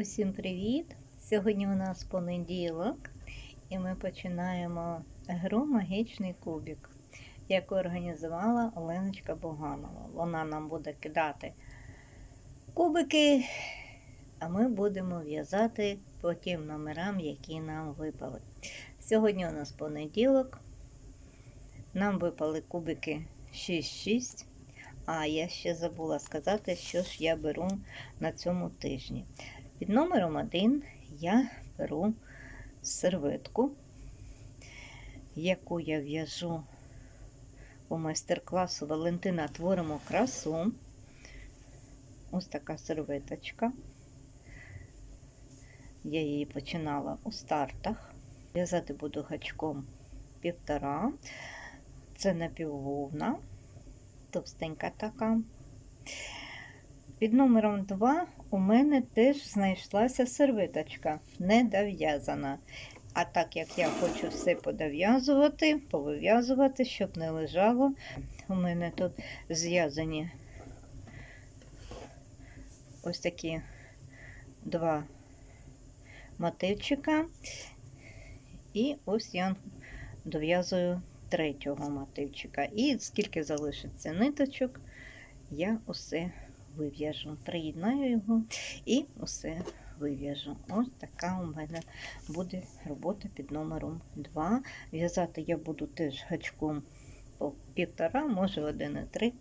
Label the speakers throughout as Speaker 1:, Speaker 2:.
Speaker 1: Усім привіт! Сьогодні у нас понеділок, і ми починаємо гру Магічний кубик, яку організувала Оленочка Боганова. Вона нам буде кидати кубики, а ми будемо в'язати по тим номерам, які нам випали. Сьогодні у нас понеділок. Нам випали кубики 6-6. А я ще забула сказати, що ж я беру на цьому тижні. Під номером 1 я беру серветку, яку я в'яжу у майстер-класу Валентина Творимо красу. Ось така серветочка. Я її починала у стартах. В'язати буду гачком півтора. Це напіввовна, товстенька така. Під номером 2 у мене теж знайшлася серветочка, недов'язана. А так як я хочу все подов'язувати, повив'язувати, щоб не лежало, у мене тут зв'язані ось такі два мотивчика. І ось я дов'язую третього мотивчика. І скільки залишиться ниточок, я усе вив'яжу. Приєднаю його і усе вив'яжу. Ось така у мене буде робота під номером 2. В'язати я буду теж гачком по півтора, може 1,3.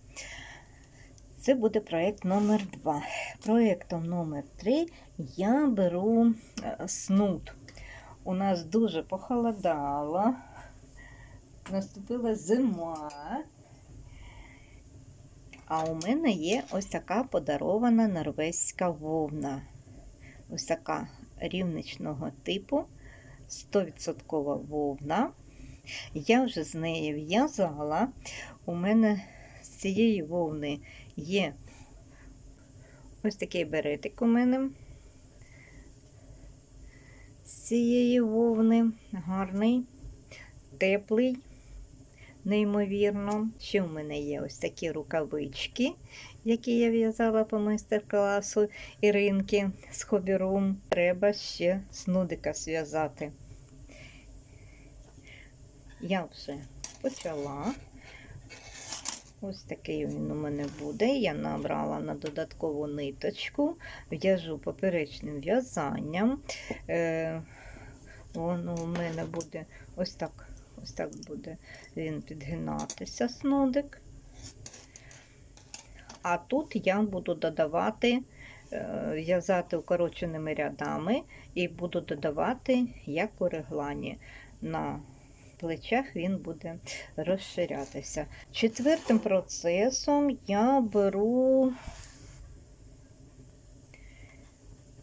Speaker 1: Це буде проєкт номер 2. Проєктом номер 3 я беру е, снуд. У нас дуже похолодало, наступила зима. А у мене є ось така подарована норвезька вовна. Ось така рівничного типу, 100% вовна. Я вже з неї в'язала. У мене з цієї вовни є ось такий беретик у мене. З цієї вовни гарний, теплий неймовірно. Ще в мене є ось такі рукавички, які я в'язала по майстер-класу Іринки з хобірум. Треба ще снудика зв'язати. Я вже почала. Ось такий він у мене буде. Я набрала на додаткову ниточку, в'яжу поперечним в'язанням. Е, Воно у мене буде ось так Ось так буде він підгинатися, снодик. А тут я буду додавати, е, в'язати укороченими рядами і буду додавати, як у реглані. На плечах він буде розширятися. Четвертим процесом я беру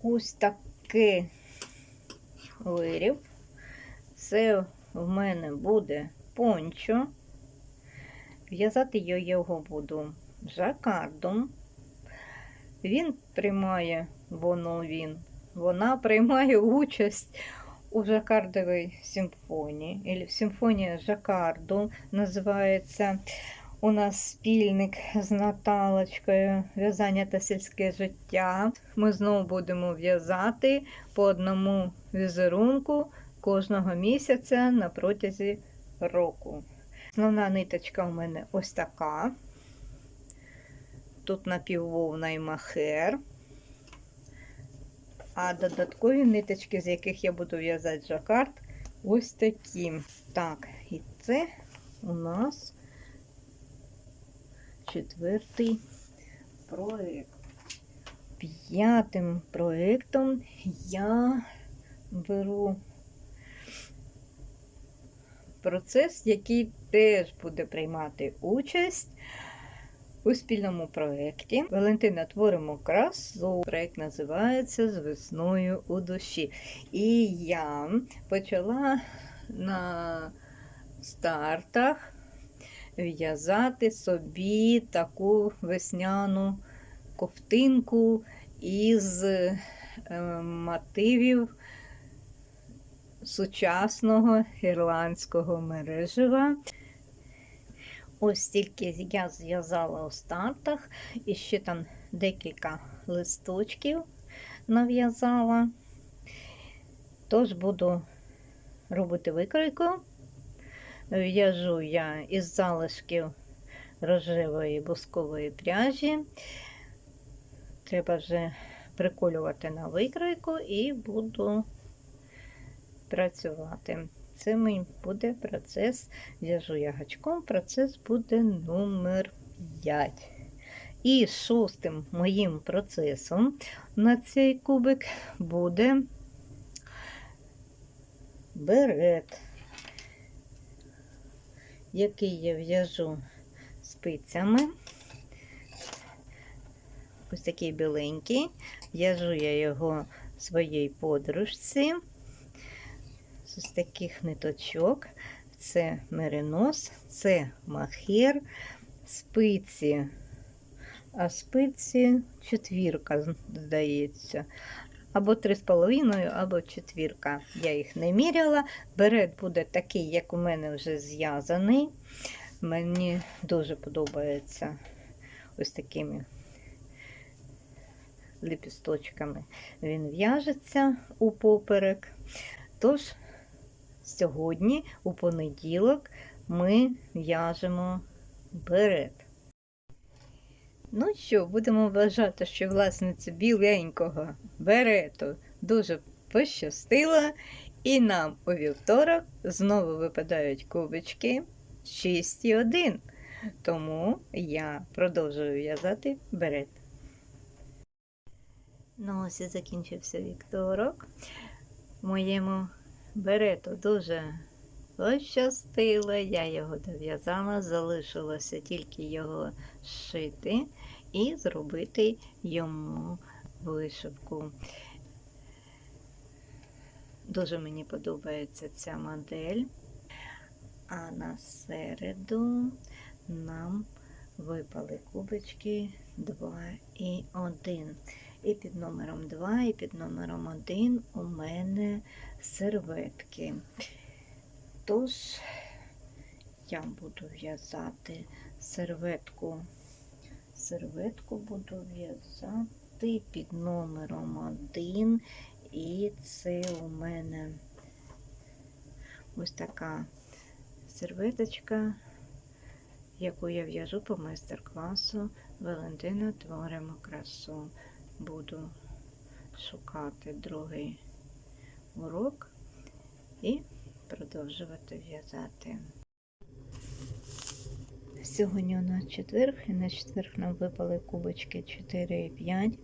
Speaker 1: ось такий виріб. Це в мене буде пончо. В'язати я його буду жакардом. Він приймає, воно він, вона приймає участь у жакардовій симфонії. Симфонія жакарду називається. У нас спільник з Наталочкою в'язання та сільське життя. Ми знову будемо в'язати по одному візерунку кожного місяця на протязі року. Основна ниточка у мене ось така. Тут напіввовна і махер. А додаткові ниточки, з яких я буду в'язати жакард, ось такі. Так, і це у нас четвертий проєкт. П'ятим проєктом я беру процес, який теж буде приймати участь у спільному проєкті. Валентина творимо красу. Проєкт називається З весною у душі. І я почала на стартах в'язати собі таку весняну ковтинку із е, мотивів сучасного ірландського мережева. Ось тільки я зв'язала у стартах, і ще там декілька листочків нав'язала. Тож буду робити викройку. В'яжу я із залишків рожевої бускової пряжі. Треба вже приколювати на викройку і буду працювати. Це мій буде процес, в'яжу я гачком, процес буде номер 5. І шостим моїм процесом на цей кубик буде берет, який я в'яжу спицями. Ось такий біленький. В'яжу я його своїй подружці ось таких ниточок. Це меринос, це махер, спиці, а спиці четвірка, здається. Або три з половиною, або четвірка. Я їх не міряла. Берет буде такий, як у мене вже зв'язаний. Мені дуже подобається ось такими лепісточками. Він в'яжеться у поперек. Тож, сьогодні, у понеділок, ми в'яжемо берет. Ну що, будемо вважати, що власниця біленького берету дуже пощастила, і нам у вівторок знову випадають кубочки 6 і 1. Тому я продовжую в'язати берет. Ну, ось і закінчився вівторок. Моєму берету дуже пощастило. Я його дов'язала, залишилося тільки його зшити і зробити йому вишивку. Дуже мені подобається ця модель. А на середу нам випали кубочки 2 і 1. І під номером 2, і під номером 1 у мене серветки. Тож я буду в'язати серветку. Серветку буду в'язати під номером 1. І це у мене ось така серветочка, яку я в'яжу по майстер-класу Валентина Творимо красу. Буду шукати другий урок і продовжувати в'язати. Сьогодні у нас четверг, і на четверг нам випали кубочки 4 і 5.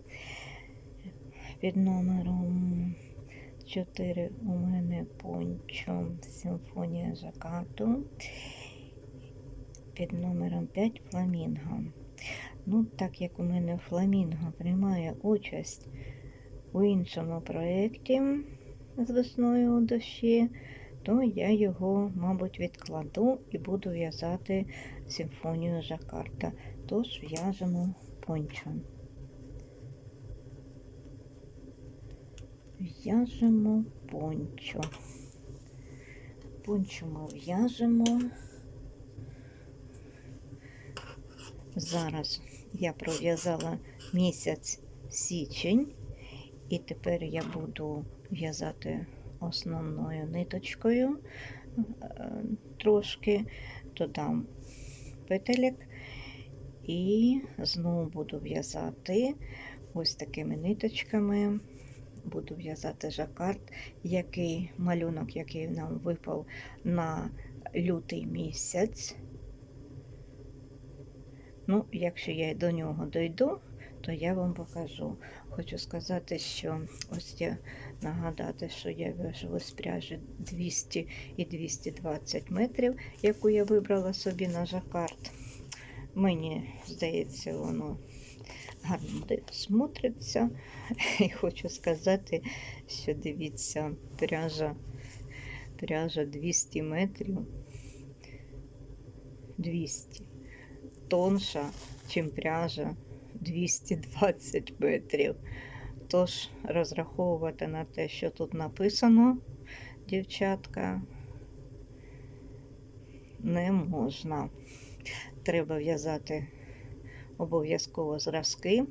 Speaker 1: Під номером 4 у мене пончо Симфонія Жакату. Під номером 5 фламінго. Ну, так як у мене фламінго приймає участь у іншому проєкті з весною у дощі, то я його, мабуть, відкладу і буду в'язати симфонію Жакарта. Тож в'яжемо пончо. В'яжемо пончо. Пончо ми в'яжемо. Зараз я пров'язала місяць січень, і тепер я буду в'язати основною ниточкою е, трошки, додам петелек і знову буду в'язати ось такими ниточками. Буду в'язати жакард, який малюнок, який нам випав на лютий місяць. Ну, якщо я до нього дойду, то я вам покажу. Хочу сказати, що ось я нагадати, що я в'яжу з пряжі 200 і 220 метрів, яку я вибрала собі на жакард. Мені здається, воно гарно смотриться. І хочу сказати, що дивіться, пряжа, пряжа 200 метрів. 200 тонша, чим пряжа 220 метрів. Тож розраховувати на те, що тут написано, дівчатка, не можна. Треба в'язати обов'язково зразки.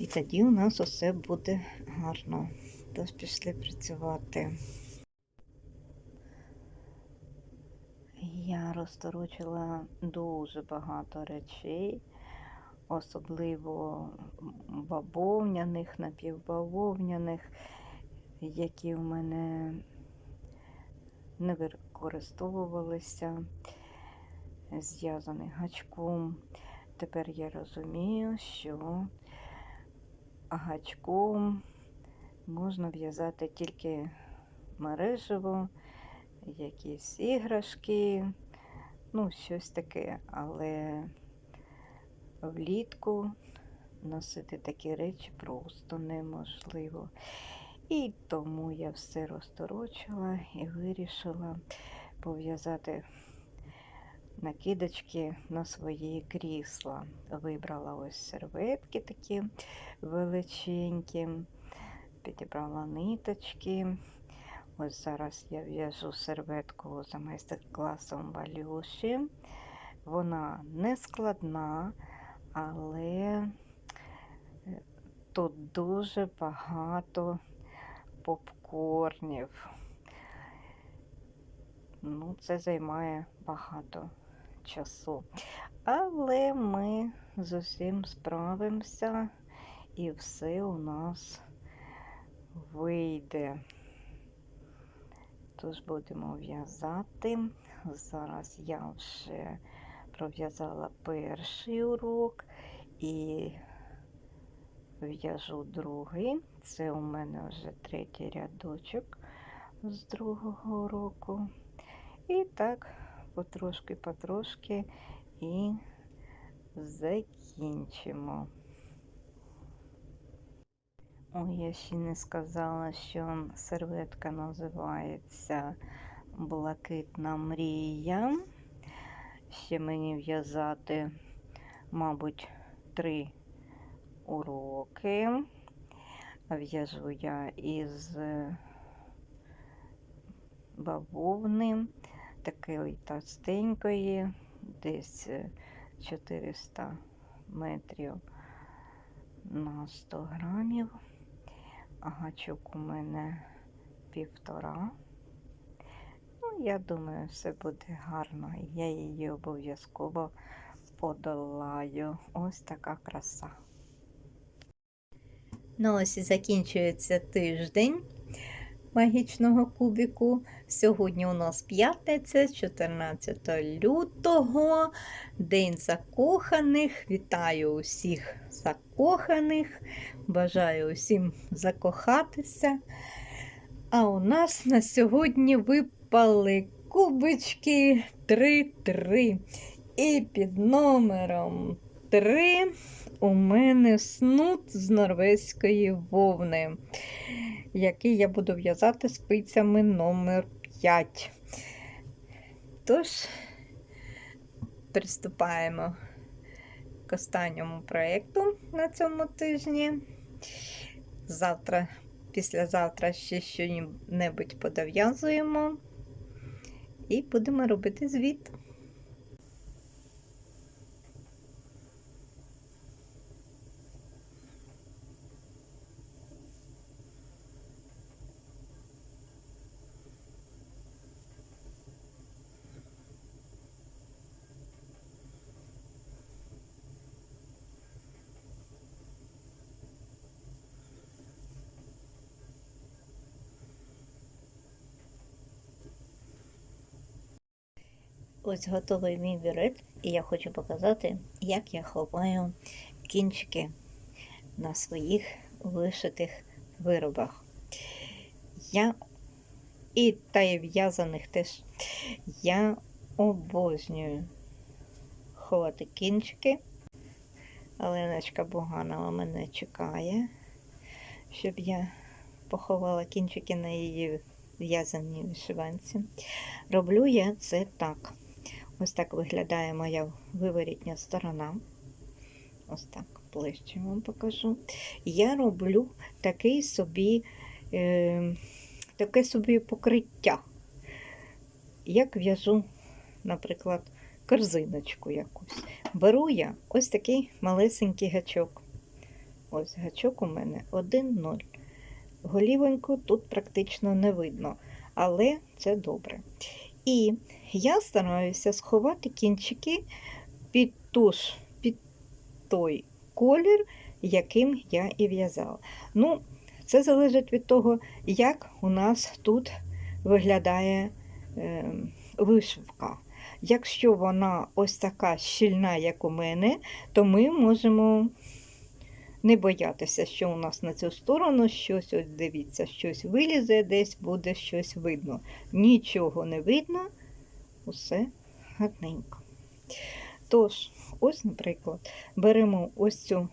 Speaker 1: І тоді у нас усе буде гарно. Тож пішли працювати. Я розторочила дуже багато речей, особливо бавовняних, напівбавовняних, які в мене не використовувалися, зв'язаних гачком. Тепер я розумію, що гачком можна в'язати тільки мережево, якісь іграшки, ну, щось таке, але влітку носити такі речі просто неможливо. І тому я все розторочила і вирішила пов'язати накидочки на свої крісла. Вибрала ось серветки такі величенькі, підібрала ниточки. Ось зараз я в'яжу серветку за майстер-класом Валюші. Вона не складна, але е, тут дуже багато попкорнів. Ну, це займає багато часу. Але ми з усім справимося і все у нас вийде. Тож будемо в'язати. Зараз я вже пров'язала перший урок і в'яжу другий. Це у мене вже третій рядочок з другого уроку. І так, потрошки-потрошки і закінчимо. Ой, я ще не сказала, що серветка називається Блакитна мрія. Ще мені в'язати, мабуть, три уроки. В'яжу я із бавовни, такої товстенької, десь 400 метрів на 100 грамів. Гачок у мене півтора. Ну, я думаю, все буде гарно. Я її обов'язково подолаю. Ось така краса. Ну, ось і закінчується тиждень магічного кубіку. Сьогодні у нас п'ятниця, 14 лютого, День закоханих. Вітаю усіх закоханих. Бажаю усім закохатися. А у нас на сьогодні випали кубички 3-3. І під номером 3 у мене снуд з норвезької вовни, який я буду в'язати спицями номер 5. Тож, приступаємо к останньому проєкту на цьому тижні. Завтра, післязавтра ще щось подов'язуємо і будемо робити звіт. Ось готовий мій вірет, і я хочу показати, як я ховаю кінчики на своїх вишитих виробах. Я і та й в'язаних теж я обожнюю ховати кінчики. Оленочка Буганова мене чекає, щоб я поховала кінчики на її в'язаній вишиванці. Роблю я це так. Ось так виглядає моя виворітня сторона. Ось так ближче вам покажу. Я роблю такий собі, е, таке собі покриття. Як в'яжу, наприклад, корзиночку якусь. Беру я ось такий малесенький гачок. Ось гачок у мене 1-0. Голівоньку тут практично не видно, але це добре. І я стараюся сховати кінчики під, ту ж, під той колір, яким я і в'язала. Ну, це залежить від того, як у нас тут виглядає е, вишивка. Якщо вона ось така щільна, як у мене, то ми можемо не боятися, що у нас на цю сторону щось, ось дивіться, щось вилізе, десь буде щось видно. Нічого не видно, усе гарненько. Тож, ось, наприклад, беремо ось цю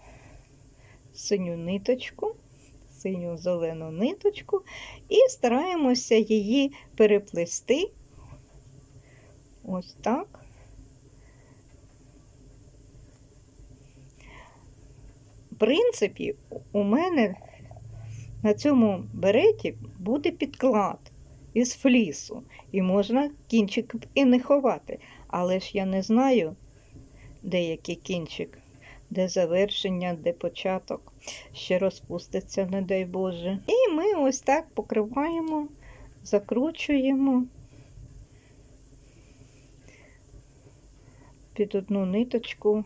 Speaker 1: синю ниточку, синю зелену ниточку і стараємося її переплести ось так. В принципі, у мене на цьому береті буде підклад із флісу, і можна кінчик і не ховати. Але ж я не знаю, де який кінчик, де завершення, де початок, ще розпуститься, не дай Боже. І ми ось так покриваємо, закручуємо під одну ниточку,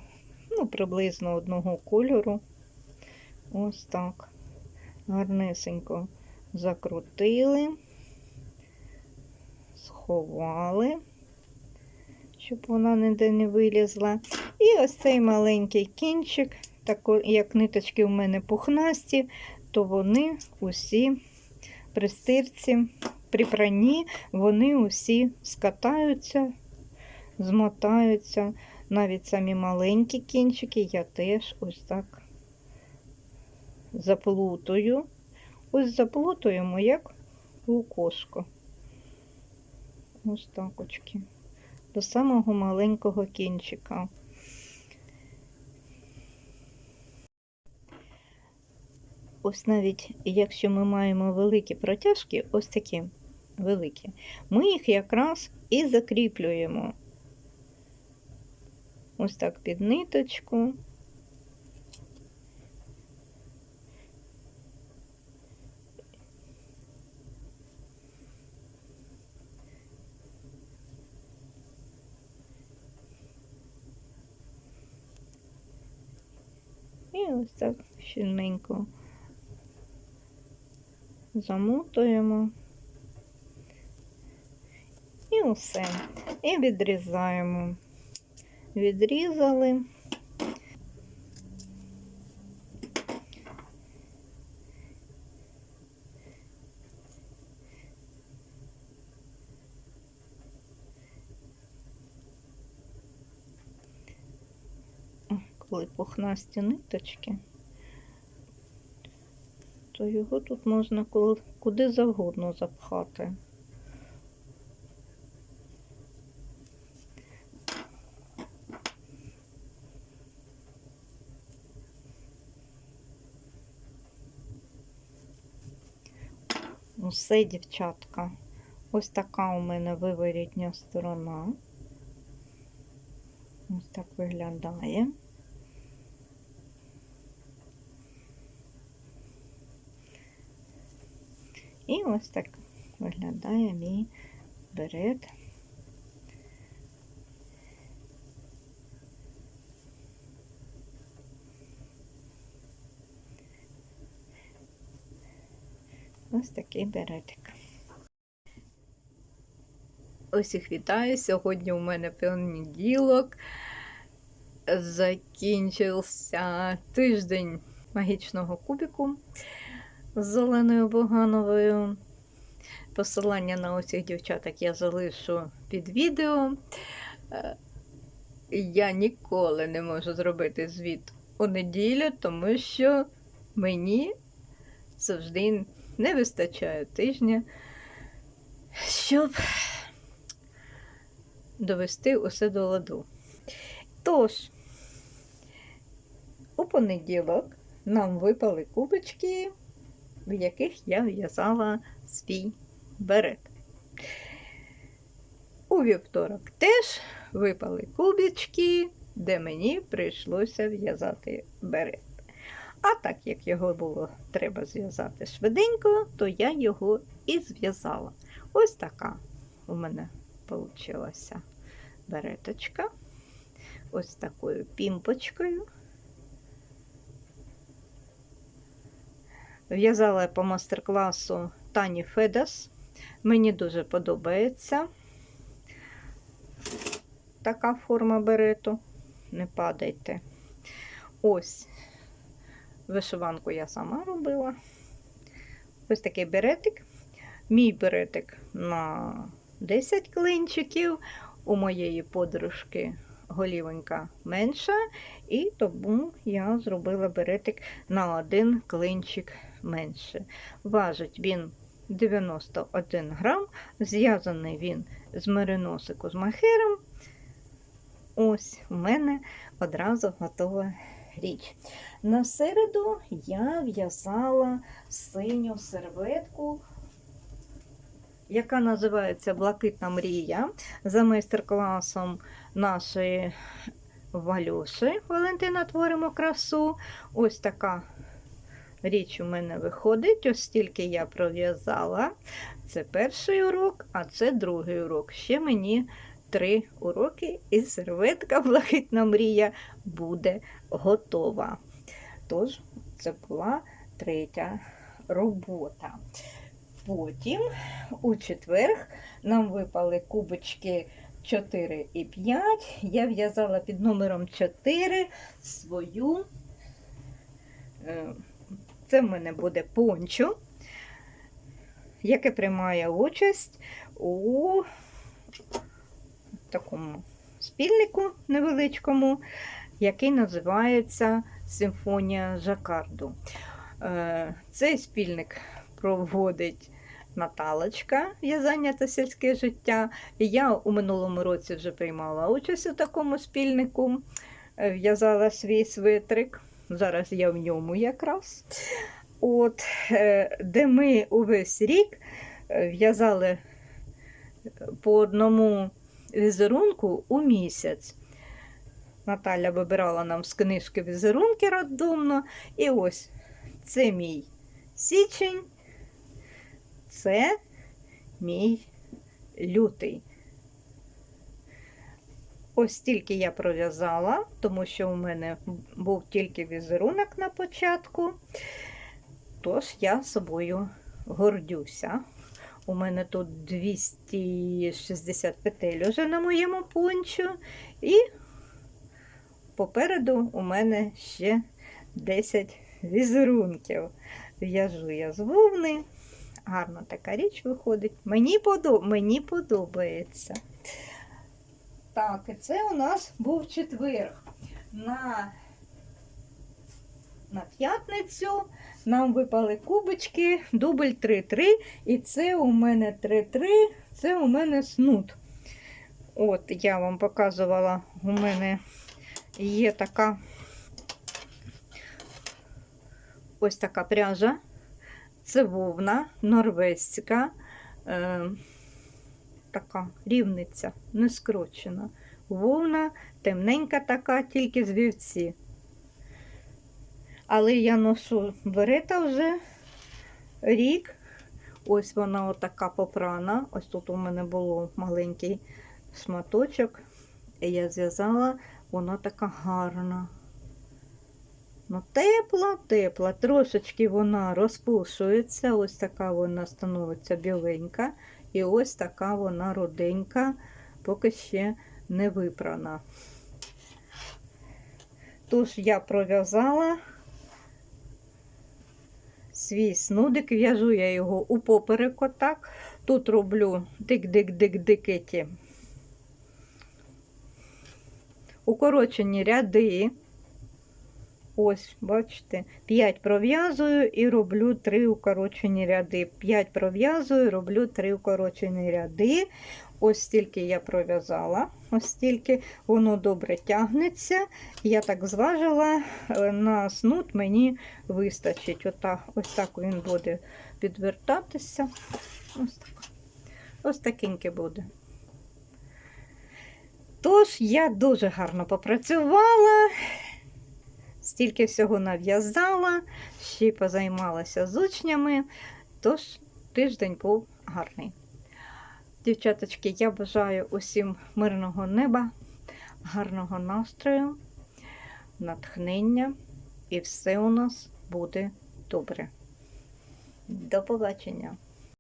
Speaker 1: ну, приблизно одного кольору. Ось так. Гарнесенько закрутили, сховали, щоб вона ніде не вилізла. І ось цей маленький кінчик, так як ниточки в мене пухнасті, то вони усі при стирці, при пранні, вони усі скатаються, змотаються. Навіть самі маленькі кінчики я теж ось так заплутую. Ось заплутуємо, як лукошко. Ось так очки. До самого маленького кінчика. Ось навіть якщо ми маємо великі протяжки, ось такі великі, ми їх якраз і закріплюємо. Ось так під ниточку. І ось так щільненько замотуємо. І усе. І відрізаємо. Відрізали. Коли пухнасті ниточки, то його тут можна куди завгодно запхати. Усе, дівчатка. Ось така у мене виворітня сторона. Ось так виглядає. І ось так виглядає мій берет. Ось такий беретик. Усіх вітаю. Сьогодні у мене понеділок. Закінчився тиждень магічного кубіку з Зеленою Богановою. Посилання на усіх дівчаток я залишу під відео. Е, Я ніколи не можу зробити звіт у неділю, тому що мені завжди не вистачає тижня, щоб довести усе до ладу. Тож, у понеділок нам випали кубочки, в яких я в'язала свій берет. У вівторок теж випали кубочки, де мені прийшлося в'язати берет. А так як його було треба зв'язати швиденько, то я його і зв'язала. Ось така у мене вийшла береточка. Ось такою пімпочкою. В'язала по мастер-класу Тані Федас. Мені дуже подобається така форма берету. Не падайте. Ось вишиванку я сама робила. Ось такий беретик. Мій беретик на 10 клинчиків. У моєї подружки голівонька менша, і тому я зробила беретик на один клинчик менше. Важить він 91 грам, зв'язаний він з мериносику з махером. Ось у мене одразу готова річ. На середу я в'язала синю серветку, яка називається Блакитна мрія за майстер-класом нашої Валюші Валентина Творимо красу. Ось така річ у мене виходить. Ось стільки я пров'язала. Це перший урок, а це другий урок. Ще мені три уроки, і серветка Блакитна мрія буде готова. Тож, це була третя робота. Потім у четверг нам випали кубочки 4 і 5. Я в'язала під номером 4 свою. е, Це в мене буде пончо, яке приймає участь у такому спільнику невеличкому, який називається Симфонія Жакарду. Е, Цей спільник проводить Наталочка, в'язання та сільське життя. Я у минулому році вже приймала участь у такому спільнику, е, в'язала свій свитрик. Зараз я в ньому якраз. От, е, Де ми увесь рік е, в'язали по одному візерунку у місяць. Наталя вибирала нам з книжки візерунки рандомно. І ось це мій січень, це мій лютий. Ось тільки я пров'язала, тому що у мене був тільки візерунок на початку, тож я собою гордюся. У мене тут 260 петель уже на моєму пончу, і попереду у мене ще 10 візерунків. В'яжу я з вовни. Гарна така річ виходить. Мені, подоб... Мені подобається. Так, і це у нас був четвер. На, на п'ятницю нам випали кубочки, дубль 3-3. І це у мене 3-3, це у мене снуд. От, я вам показувала, у мене є така ось така пряжа. Це вовна норвезька, е, така рівниця, не скручена. Вовна темненька така, тільки з вівці. Але я ношу берета вже рік. Ось вона отака попрана. Ось тут у мене було маленький шматочок. Я зв'язала, вона така гарна. Ну, тепла, тепла. Трошечки вона розпушується. Ось така вона становиться біленька. І ось така вона руденька, поки ще не випрана. Тож я пров'язала свій снудик, в'яжу я його у поперек отак. Тут роблю дик-дик-дик-дикеті. Укорочені ряди. Ось, бачите, 5 пров'язую і роблю 3 укорочені ряди. 5 пров'язую, роблю 3 укорочені ряди. Ось стільки я пров'язала, ось стільки воно добре тягнеться. Я так зважила, е, на снуд мені вистачить. Отак, ось так він буде підвертатися. Ось так. Ось такеньке буде. Тож, я дуже гарно попрацювала. Стільки всього нав'язала, ще позаймалася з учнями, тож тиждень був гарний. Дівчаточки, я бажаю усім мирного неба, гарного настрою, натхнення, і все у нас буде добре. До побачення!